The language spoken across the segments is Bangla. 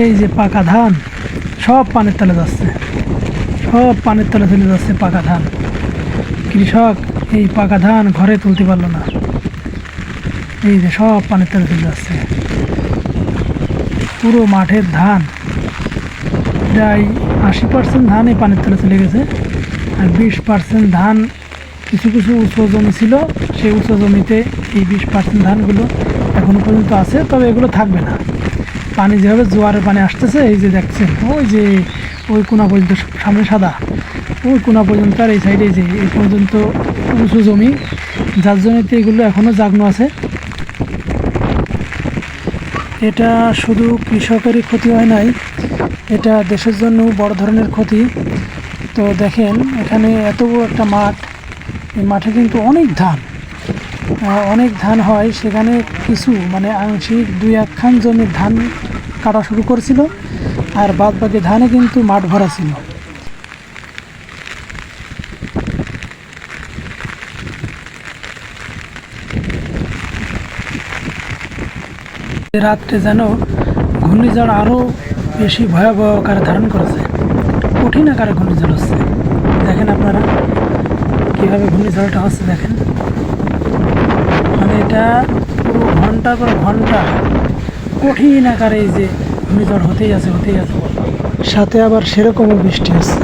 এই যে পাকা ধান, সব পানির তলে যাচ্ছে। সব পানির তলে চলে যাচ্ছে পাকা ধান। কৃষক এই পাকা ধান ঘরে তুলতে পারল না। এই যে সব পানির তলে চলে যাচ্ছে। পুরো মাঠের ধান, প্রায় আশি পার্সেন্ট ধান এই পানির তলে চলে গেছে। আর বিশ পার্সেন্ট ধান কিছু কিছু উঁচু জমি ছিল, সেই উঁচু জমিতে এই বিশ পার্সেন্ট ধানগুলো এখনও পর্যন্ত আছে, তবে এগুলো থাকবে না। পানি যেভাবে জোয়ারের পানি আসতেছে, এই যে দেখছেন, ওই যে, ওই কোনা পর্যন্ত সামনে সাদা, ওই কোনা পর্যন্ত আর এই সাইডে যে, এই পর্যন্ত উঁচু জমি, যার জমিতে এগুলো এখনও জাগনো আছে। এটা শুধু কৃষকেরই ক্ষতি হয় নাই, এটা দেশের জন্য বড় ধরনের ক্ষতি। তো দেখেন, এখানে এত বড় একটা মাঠ, এই মাঠে কিন্তু অনেক ধান। অনেক ধান হয়, সেখানে কিছু মানে আংশিক দুই একখান জমির ধান কাটা শুরু করেছিল, আর বাদ বাকি ধানে কিন্তু মাঠ ভরা ছিল। রাত্রে যেন ঘূর্ণিঝড় আরও বেশি ভয়াবহ আকারে ধারণ করেছে। কঠিন আকারে ঘূর্ণিঝড় হচ্ছে দেখেন আপনারা কীভাবে ঘূর্ণিঝড়টা হচ্ছে, দেখেন। এটা পুরো ঘণ্টার পর ঘণ্টা কঠিন আকারে এই যে ঘূর্ণিঝড় হতেই আছে হতেই আছে। সাথে আবার সেরকমও বৃষ্টি হচ্ছে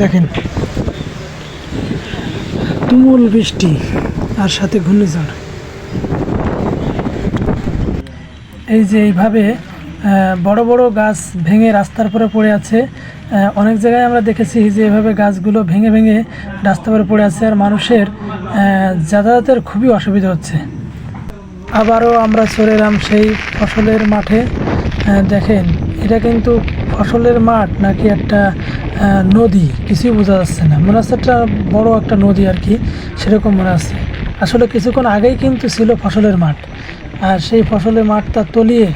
দেখেন, তুমুল বৃষ্টি আর সাথে ঘূর্ণিঝড়। এই যে এইভাবে বড় বড় গাছ ভেঙে রাস্তার পরে পড়ে আছে। অনেক জায়গায় আমরা দেখেছি যে এভাবে গাছগুলো ভেঙে ভেঙে রাস্তার পরে পড়ে আছে আর মানুষের যাতায়াতের খুবই অসুবিধা হচ্ছে। আবারও আমরা চলে এলাম সেই ফসলের মাঠে। দেখেন, এটা কিন্তু ফসলের মাঠ নাকি একটা নদী, কিছুই বোঝা যাচ্ছে না। মনে হচ্ছে একটা বড় একটা নদী আর কি, সেরকম মনে হচ্ছে। আসলে কিছুক্ষণ আগেই কিন্তু ছিল ফসলের মাঠ। আর সেই ফসলের মাঠটা তলিয়ে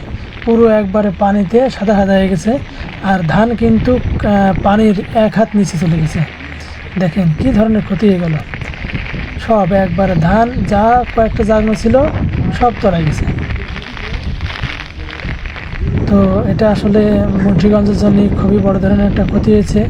পুরো একবারে পানিতে সাদা সাদা হয়ে গেছে। আর ধান কিন্তু পানির এক হাত নিচে চলে গেছে। দেখেন কি ধরনের ক্ষতি হয়ে গেল। সব একবারে ধান, যা কয়েকটা জাগনো ছিল, সব তলায় গেছে। তো এটা আসলে মুন্সিগঞ্জের জন্য খুবই বড় ধরনের একটা ক্ষতি হয়েছে।